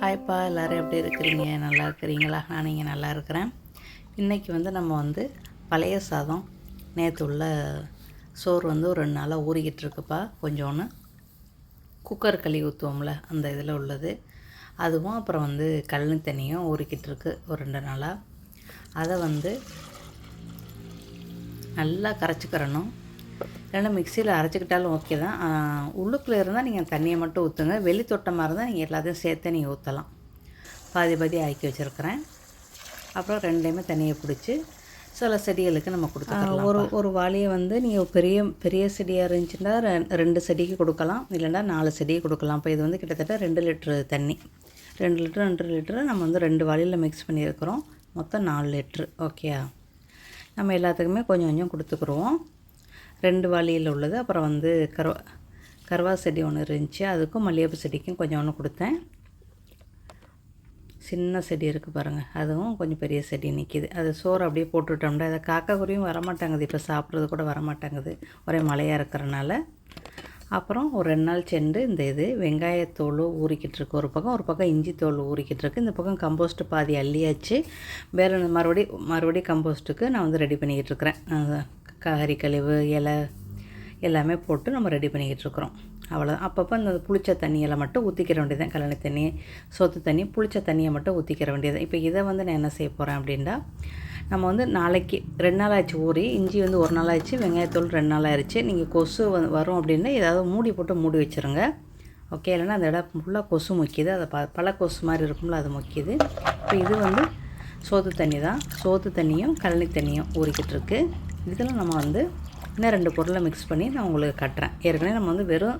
ஹாய்ப்பா எல்லோரும் எப்படி இருக்கிறீங்க? நல்லா இருக்கிறீங்களா? நான் இங்கே நல்லா இருக்கிறேன். இன்றைக்கி வந்து நம்ம வந்து பழைய சாதம். நேற்று உள்ள சோறு வந்து ஒரு ரெண்டு நாளாக ஊறிக்கிட்டு இருக்குப்பா. கொஞ்சோன்னு குக்கர் களி ஊற்றுவோம்ல அந்த இதில் உள்ளது. அதுவும் அப்புறம் வந்து கழனி தண்ணியும் ஊறிக்கிட்டு இருக்கு ஒரு ரெண்டு நாளாக அதை வந்து நல்லா கரைச்சிக்கிறணும். இல்லைன்னா மிக்சியில் அரைச்சிக்கிட்டாலும் ஓகே தான். உள்ளுக்குள்ளே இருந்தால் நீங்கள் தண்ணியை மட்டும் ஊற்றுங்க வெளி தொட்டமாக இருந்தால் நீங்கள் எல்லாத்தையும் சேர்த்து நீங்கள் ஊற்றலாம் பாதி பாதி ஆக்கி வச்சுருக்கிறேன். அப்புறம் ரெண்டுலேயுமே தண்ணியை பிடிச்சி சில செடிகளுக்கு நம்ம கொடுத்துக்கலாம் ஒரு ஒரு வாளியை வந்து நீங்கள் பெரிய பெரிய செடியாக இருந்துச்சுன்னா ரெ- ரெண்டு செடிக்கு கொடுக்கலாம். இல்லைன்னா நாலு செடிக்கு கொடுக்கலாம். இப்போ இது வந்து கிட்டத்தட்ட ரெண்டு லிட்ரு தண்ணி. ரெண்டு லிட்ரு ரெண்டு லிட்ரு நம்ம வந்து ரெண்டு வாளியில் மிக்ஸ் பண்ணியிருக்கிறோம். மொத்தம் நாலு லிட்ரு ஓகேயா நம்ம எல்லாத்துக்குமே கொஞ்சம் கொஞ்சம் கொடுத்துக்குருவோம். ரெண்டு வாளியில் உள்ளது. அப்புறம் வந்து கருவா கருவா செடி ஒன்று இருந்துச்சு. அதுக்கும் மல்லிகைப்பூ செடிக்கும் கொஞ்சம் ஒன்று கொடுத்தேன். சின்ன செடி இருக்குது பாருங்கள் அதுவும் கொஞ்சம் பெரிய செடி நிற்கிது அது சோறு அப்படியே போட்டுவிட்டோம்னா அதை காக்கா குருவியும் வரமாட்டாங்குது. இப்போ சாப்பிட்றது கூட வரமாட்டாங்குது. ஒரே மழையாக இருக்கிறனால. அப்புறம் ஒரு ரெண்டு நாள் சென்று இந்த இது வெங்காயத்தோல் ஊறிக்கிட்டு இருக்கு ஒரு பக்கம். ஒரு பக்கம் இஞ்சி தோல் ஊறிக்கிட்டு இருக்கு. இந்த பக்கம் கம்போஸ்ட் பாதி அள்ளியாச்சு. வேறு மறுபடி மறுபடி கம்போஸ்ட்டுக்கு நான் வந்து ரெடி பண்ணிக்கிட்டு இருக்கிறேன். அஹ் கழிவு இலை எல்லாமே போட்டு நம்ம ரெடி பண்ணிக்கிட்டு இருக்கிறோம். அவ்வளோதான் அப்பப்போ இந்த புளிச்ச தண்ணியெல்லாம் மட்டும் ஊற்றிக்கிற வேண்டியதான் கழனி தண்ணி சோத்து தண்ணி புளிச்ச தண்ணியை மட்டும் ஊற்றிக்கிற வேண்டியது இப்போ இதை வந்து நான் என்ன செய்ய போகிறேன் அப்படின்னா நம்ம வந்து நாளைக்கு ரெண்டு நாள் ஆச்சு ஊறி இஞ்சி வந்து ஒரு நாள் ஆச்சு வெங்காயத்தூள் ரெண்டு நாள் ஆயிடுச்சு நீங்கள் கொசு வந்து வரும் அப்படின்னா ஏதாவது மூடி போட்டு மூடி வச்சுருங்க. ஓகே? இல்லைன்னா அந்த இடம் ஃபுல்லாக கொசு முக்கியது. அதை ப பல கொசு மாதிரி இருக்கும்ல அது முக்கியது. இப்போ இது வந்து சோத்து தண்ணி தான் சோத்து தண்ணியும் கழனி தண்ணியும் ஊறிக்கிட்டு இருக்குது இதில் நம்ம வந்து இன்னும் ரெண்டு பொருளை மிக்ஸ் பண்ணி நான் உங்களுக்கு கட்டுறேன். ஏற்கனவே நம்ம வந்து வெறும்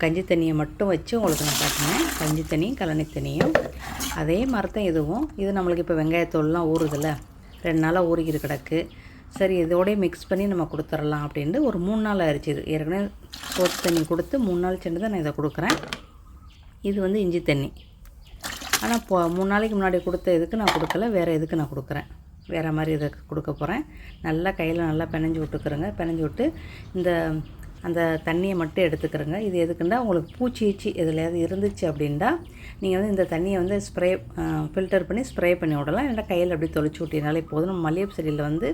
கஞ்சி தண்ணியை மட்டும் வச்சு உங்களுக்கு நான் காட்டினேன் கஞ்சி தண்ணியும் கலனி தண்ணியும். அதே மரத்தை இதுவும். இது நம்மளுக்கு இப்போ வெங்காயத்தோல்லாம் ஊறுதில்ல. ரெண்டு நாளாக ஊறிக்கிட்டு கிடக்கு. சரி இதோடய மிக்ஸ் பண்ணி நம்ம கொடுத்துடலாம் அப்படின்ட்டு ஒரு மூணு நாள் ஆயிடுச்சு இது ஏற்கனவே சோத்து தண்ணி கொடுத்து மூணு நாள் சென்று தான் நான் இதை கொடுக்குறேன். இது வந்து இஞ்சி தண்ணி. ஆனால் இப்போ மூணு நாளைக்கு முன்னாடி கொடுத்த இதுக்கு நான் கொடுக்கல வேறு எதுக்கு நான் கொடுக்குறேன். வேறு மாதிரி இதை கொடுக்க போகிறேன் நல்லா கையில் நல்லா பிணைஞ்சு விட்டுக்கிறேங்க. பிணைஞ்சு விட்டு இந்த அந்த தண்ணியை மட்டும் எடுத்துக்கிறேங்க. இது எதுக்குன்னா உங்களுக்கு பூச்சி ஈச்சி எதுலையாவது இருந்துச்சு அப்படின்னா நீங்கள் வந்து இந்த தண்ணியை வந்து ஸ்ப்ரே ஃபில்டர் பண்ணி ஸ்ப்ரே பண்ணி விடலாம். இல்லைன்னா கையில் அப்படியே தொளிச்சு விட்டினாலே போதும். நம்ம மல்லிகைப்பூ செடியில் வந்து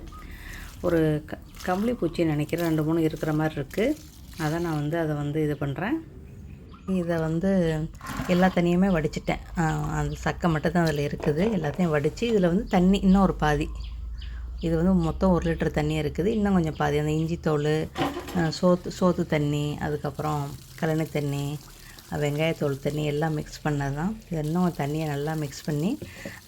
ஒரு க கம்பளி பூச்சி நினைக்கிறேன். ரெண்டு மூணு இருக்கிற மாதிரி இருக்குது அதான் நான் வந்து அதை வந்து இது பண்ணுறேன் இதை வந்து எல்லா தண்ணியுமே வடிச்சிட்டேன் அந்த சக்கை மட்டும் தான் அதில் இருக்குது. எல்லாத்தையும் வடித்து இதில் வந்து தண்ணி இன்னும் ஒரு பாதி. இது வந்து மொத்தம் ஒரு லிட்டர் தண்ணி இருக்குது. இன்னும் கொஞ்சம் பாதி. அந்த இஞ்சி தோல் சோத்து சோத்து தண்ணி அதுக்கப்புறம் கழனி தண்ணி வெங்காயத்தோல் தண்ணி எல்லாம் மிக்ஸ் பண்ணது தான் இன்னும் தண்ணியை நல்லா மிக்ஸ் பண்ணி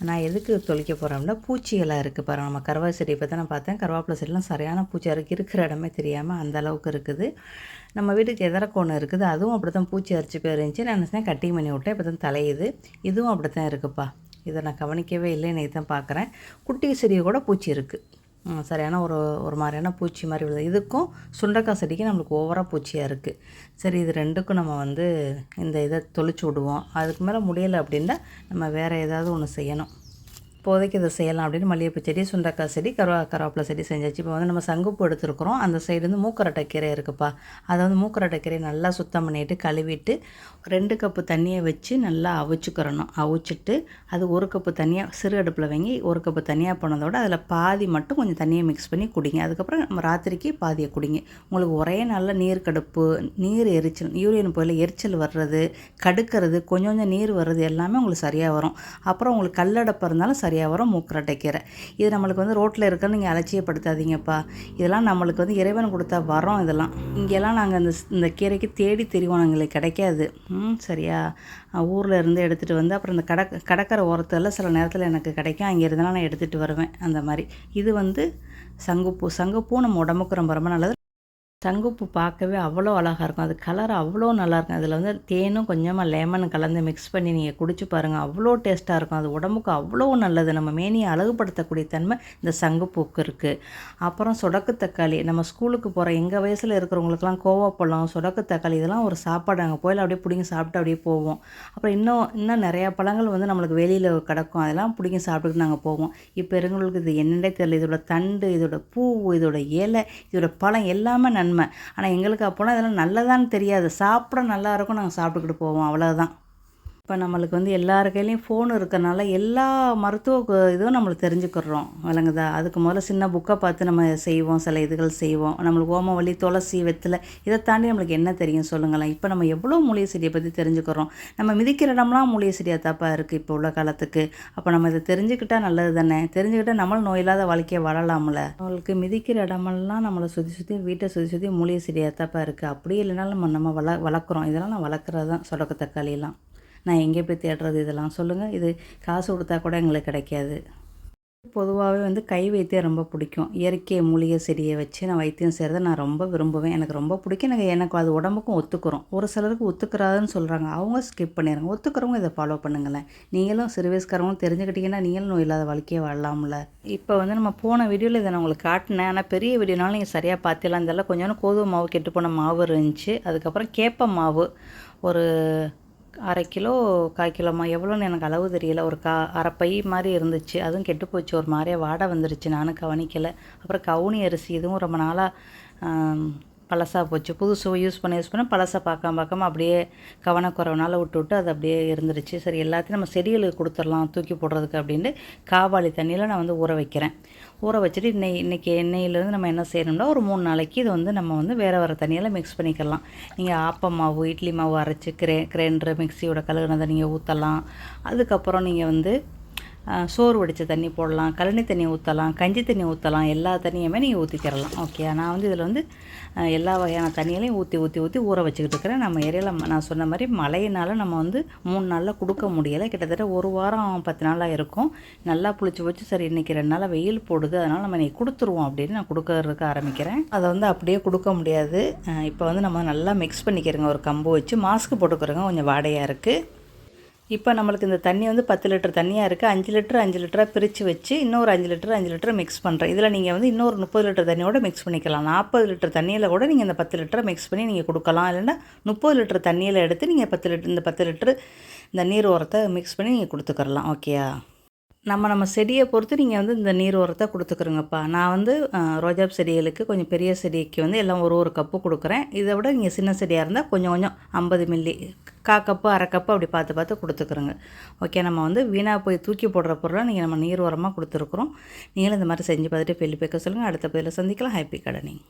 நான் எதுக்கு தொளிக்க போகிறோம்னா பூச்சிகளாக இருக்குது பாருங்கள் நம்ம கருவா செடி இப்போ தான் நான் பார்த்தேன். கருவேப்பிலை செடிலாம் சரியான பூச்சியாக இருக்குது இருக்கிற இடமே தெரியாமல் அந்த அளவுக்கு இருக்குது. நம்ம வீட்டுக்கு எதிரக்கு கோணம் இருக்குது அதுவும் அப்படி தான் பூச்சி அரிச்சு போயிருந்துச்சு நான் நினச்சேன் கட்டிங் பண்ணி விட்டேன். இப்போ தான் தலையுது. இதுவும் அப்படி தான் இருக்குப்பா. இதை நான் கவனிக்கவே இல்லை இன்றைக்கி தான் பார்க்குறேன் குட்டி செடியை கூட பூச்சி இருக்குது சரியான ஒரு ஒரு மாதிரியான பூச்சி மாதிரி விழுது. இதுக்கும் சுண்டக்காய் செடிக்கு நம்மளுக்கு ஓவராக பூச்சியாக இருக்குது சரி இது ரெண்டுக்கும் நம்ம வந்து இந்த இதை தொளிச்சு விடுவோம். அதுக்கு மேலே முடியலை அப்படின்னா நம்ம வேறு ஏதாவது ஒன்று செய்யணும். இப்போதைக்கு இதை செய்யலாம் அப்படின்னு மல்லிகைப்பூ செடி சுண்டக்காய் செடி கருவா கருவேப்பிலை செடி செஞ்சாச்சு. இப்போ வந்து நம்ம சங்குப்பூ எடுத்துருக்குறோம். அந்த சைடு வந்து மூக்கரட்டை கீரை இருக்குப்பா. அதை வந்து மூக்கரட்டை கீரையை நல்லா சுத்தம் பண்ணிட்டு கழுவிட்டு ரெண்டு கப்பு தண்ணியை வச்சு நல்லா அவிச்சுக்கிறணும். அவிச்சிட்டு அது ஒரு கப்பு தனியாக சிறு அடுப்பில் வாங்கி ஒரு கப்பு தனியாக போனதோட அதில் பாதி மட்டும் கொஞ்சம் தண்ணியை மிக்ஸ் பண்ணி குடிங்க. அதுக்கப்புறம் நம்ம ராத்திரிக்கு பாதியை குடிங்க. உங்களுக்கு ஒரே நாளில் நீர் கடுப்பு நீர் எரிச்சல் யூரியன் போயில் எரிச்சல் வர்றது கடுக்கிறது கொஞ்சம் கொஞ்சம் நீர் வர்றது எல்லாமே உங்களுக்கு சரியாக வரும். அப்புறம் உங்களுக்கு கல்லடப்பு இருந்தாலும் சரியாக வரும் மூக்கரட்டைக்கீரை இது நம்மளுக்கு வந்து ரோட்டில் இருக்கிறது நீங்கள் அலட்சியப்படுத்தாதீங்கப்பா. இதெல்லாம் நம்மளுக்கு வந்து இறைவன் கொடுத்தா வரோம் இதெல்லாம். இங்கெல்லாம் நாங்கள் இந்த இந்த கீரைக்கு தேடி தெரிவோம். எங்களுக்கு கிடைக்காது. ம் சரியா. ஊரில் இருந்து எடுத்துகிட்டு வந்து அப்புறம் இந்த கடக் கடற்கரை ஓரத்தில் சில நேரத்தில் எனக்கு கிடைக்கும். அங்கே இருந்தாலும் நான் எடுத்துகிட்டு வருவேன். அந்த மாதிரி. இது வந்து சங்குப்பூ சங்குப்பூ நம்ம உடம்புக்கு ரொம்ப ரொம்ப நல்லது. சங்குப்பூ பார்க்கவே அவ்வளோ அழகாக இருக்கும். அது கலர் அவ்வளோ நல்லாயிருக்கும் அதில் வந்து தேனும் கொஞ்சமாக லெமன் கலந்து மிக்ஸ் பண்ணி நீங்கள் குடிச்சு பாருங்கள் அவ்வளோ டேஸ்ட்டாக இருக்கும். அது உடம்புக்கு அவ்வளோ நல்லது. நம்ம மேனியை அழகுபடுத்தக்கூடிய தன்மை இந்த சங்குப்பூக்கு இருக்குது அப்புறம் சொடக்கு தக்காளி. நம்ம ஸ்கூலுக்கு போகிற எங்கள் வயசில் இருக்கிறவங்களுக்குலாம் கோவாப்பழம் சொடக்கு தக்காளி இதெல்லாம் ஒரு சாப்பாடு. அங்கே போயில அப்படியே பிடிங்கி சாப்பிட்டு அப்படியே போவோம். அப்புறம் இன்னும் இன்னும் நிறையா பழங்கள் வந்து நம்மளுக்கு வெளியில் கிடக்கும். அதெல்லாம் பிடிங்கி சாப்பிட்டுட்டு நாங்கள் போவோம். இப்போ இருங்களுக்கு இது என்னென்னே தெரியல. இதோட தண்டு இதோட பூ இதோட இலை இதோட பழம் எல்லாமே நன்மை ஆனால் எங்களுக்கு அப்போலாம் இதெல்லாம் நல்லதான்னு தெரியாது. சாப்பிட நல்லா இருக்கும் நாங்கள் சாப்பிட்டுக்கிட்டு போவோம். அவ்வளோதான் இப்போ நம்மளுக்கு வந்து எல்லார் கையிலையும் ஃபோன் இருக்கறனால எல்லா மருத்துவ இதுவும் நம்மளுக்கு தெரிஞ்சுக்கிறோம். விளங்குதா? அதுக்கு முதல்ல சின்ன புக்கை பார்த்து நம்ம செய்வோம். சில இதுகள் செய்வோம். நம்மளுக்கு ஓமவல்லி துளசி வெத்தலை இதை தாண்டி நம்மளுக்கு என்ன தெரியும் சொல்லுங்களேன். இப்போ நம்ம எவ்வளோ மூலிகை செடியை பற்றி தெரிஞ்சுக்கிறோம். நம்ம மிதிக்கிற இடம்லாம் மூலிகை செடியாக தப்பாக இருக்குது இப்போ உள்ள காலத்துக்கு. அப்போ நம்ம இதை தெரிஞ்சுக்கிட்டா நல்லது தானே? தெரிஞ்சுக்கிட்டால் நம்மளும் நோய் இல்லாத வாழ்க்கையை வாழலாம்ல. நம்மளுக்கு மிதிக்கிற இடமெல்லாம் நம்மளை சுற்றி சுற்றி வீட்டை சுற்றி சுற்றி மூலிகை செடியாக தப்பாக இருக்குது அப்படியே இல்லைனாலும் நம்ம நம்ம வள வளர்க்குறோம். இதெல்லாம் நான் வளர்க்குறது தான் சொடக்கு தக்காளியெல்லாம். நான் எங்கே போய் தேடுறது இதெல்லாம் சொல்லுங்கள் இது காசு கொடுத்தா கூட எங்களுக்கு கிடைக்காது. பொதுவாகவே வந்து கை வைத்தியம் ரொம்ப பிடிக்கும். இயற்கை மூலிகை செடியை வச்சு நான் வைத்தியம் செய்கிறத நான் ரொம்ப விரும்புவேன். எனக்கு ரொம்ப பிடிக்கும். எனக்கு எனக்கு அது உடம்புக்கும் ஒத்துக்கிறோம். ஒரு சிலருக்கு ஒத்துக்கிறாதுன்னு சொல்கிறாங்க அவங்க ஸ்கிப் பண்ணிடுறாங்க. ஒத்துக்கிறவங்க இதை ஃபாலோ பண்ணுங்களேன். நீங்களும் சிறு தெரிஞ்சுக்கிட்டிங்கன்னா தெரிஞ்சுக்கிட்டீங்கன்னா நீங்களும் நோய் இல்லாத வாழ்க்கையே வாழலாம்ல. இப்போ வந்து நம்ம போன வீடியோவில் இதை நான் உங்களுக்கு காட்டினேன். ஆனால் பெரிய வீடியோனாலும் நீங்கள் சரியாக பார்த்துலாம் இதெல்லாம் கொஞ்சோண்டு கோதுமை மாவு கெட்டு போன மாவு இருந்துச்சு. அதுக்கப்புறம் கேப்ப மாவு. ஒரு அரை கிலோ கால் கிலோமா எவ்வளோன்னு எனக்கு அளவு தெரியல. ஒரு கா அரை பை மாதிரி இருந்துச்சு. அதுவும் கெட்டு போச்சு. ஒரு மாதிரியே வாடை வந்துருச்சு. நானும் கவனிக்கலை. அப்புறம் கவுனி அரிசி இதுவும் ரொம்ப நாளாக பழசாக போச்சு. புதுசு யூஸ் பண்ண யூஸ் பண்ண பழசை பார்க்காம பார்க்காம அப்படியே கவனக்குறவனால் விட்டு விட்டு அது அப்படியே இருந்துருச்சு. சரி எல்லாத்தையும் நம்ம செடிகளுக்கு கொடுத்துடலாம் தூக்கி போடுறதுக்கு அப்படின்ட்டு காவாளி தண்ணியில் நான் வந்து ஊற வைக்கிறேன். ஊற வச்சுட்டு இன்னை இன்றைக்கி எண்ணெயிலேருந்து நம்ம என்ன செய்யணும்னா ஒரு மூணு நாளைக்கு இது வந்து நம்ம வந்து வேறு வேறு தண்ணியில் மிக்ஸ் பண்ணிக்கலாம். நீங்கள் ஆப்பம் மாவு இட்லி மாவு அரைச்சி கிரே கிரைண்டரு மிக்சியோட கழுகுனதை நீங்கள் ஊற்றலாம் அதுக்கப்புறம் நீங்கள் வந்து சோறு வடித்த தண்ணி போடலாம் கழனி தண்ணி ஊற்றலாம் கஞ்சி தண்ணி ஊற்றலாம் எல்லா தண்ணியுமே நீங்கள் ஊற்றிக்கிறலாம் ஓகே நான் வந்து இதில் வந்து எல்லா வகையான தண்ணிகளையும் ஊற்றி ஊற்றி ஊற்றி ஊற வச்சுக்கிட்டு இருக்கிறேன். நம்ம ஏரியாவில் நான் சொன்ன மாதிரி மழையினால் நம்ம வந்து மூணு நாளில் கொடுக்க முடியலை. கிட்டத்தட்ட ஒரு வாரம் பத்து நாளாக இருக்கும். நல்லா புளிச்சு வச்சு சரி இன்றைக்கி ரெண்டு நாளாக வெயில் போடுது அதனால் நம்ம இன்னைக்கு கொடுத்துருவோம் அப்படின்னு நான் கொடுக்கறதுக்கு ஆரம்பிக்கிறேன். அதை வந்து அப்படியே கொடுக்க முடியாது. இப்போ வந்து நம்ம நல்லா மிக்ஸ் பண்ணிக்கிறோங்க. ஒரு கம்பு வச்சு மாஸ்க் போட்டுக்கிறோங்க. கொஞ்சம் வாடையாக இருக்குது இப்போ நம்மளுக்கு இந்த தண்ணி வந்து பத்து லிட்டர் தண்ணியாக இருக்குது அஞ்சு லிட்டர் அஞ்சு லிட்டராக பிரித்து வச்சு இன்னொரு அஞ்சு லிட்டர் அஞ்சு லிட்டர் மிக்ஸ் பண்ணுறேன் இதில் நீங்கள் வந்து இன்னொரு முப்பது லிட்டர் தண்ணியோட மிக்ஸ் பண்ணிக்கலாம். நாற்பது லிட்டர் தண்ணியில் கூட நீங்கள் இந்த பத்து லிட்டரை மிக்ஸ் பண்ணி நீங்கள் கொடுக்கலாம். இல்லைன்னா முப்பது லிட்டர் தண்ணியில் எடுத்து நீங்கள் பத்து லிட்டர் இந்த பத்து லிட்டர் இந்த நீர் உரத்தை மிக்ஸ் பண்ணி நீங்கள் கொடுத்துக்கறலாம். ஓகேயா நம்ம நம்ம செடியை பொறுத்து நீங்கள் வந்து இந்த நீர் உரத்தை கொடுத்துக்குறோங்கப்பா. நான் வந்து ரோஜாப் செடிகளுக்கு கொஞ்சம் பெரிய செடிக்கு வந்து எல்லாம் ஒரு ஒரு கப்பு கொடுக்குறேன். இதை விட நீங்கள் சின்ன செடியாக இருந்தால் கொஞ்சம் கொஞ்சம் ஐம்பது மில்லி கா கப்பு அரை கப்பு அப்படி பார்த்து பார்த்து கொடுத்துக்குறோங்க. ஓகே நம்ம வந்து வீணாக போய் தூக்கி போடுற பொருளை நீங்கள் நம்ம நீர் உரமாக கொடுத்துருக்குறோம். நீங்களும் இந்த மாதிரி செஞ்சு பார்த்துட்டு பெல்லி பேக்க சொல்லுங்கள் அடுத்த பதில் சந்திக்கலாம். ஹாப்பி கடனிங்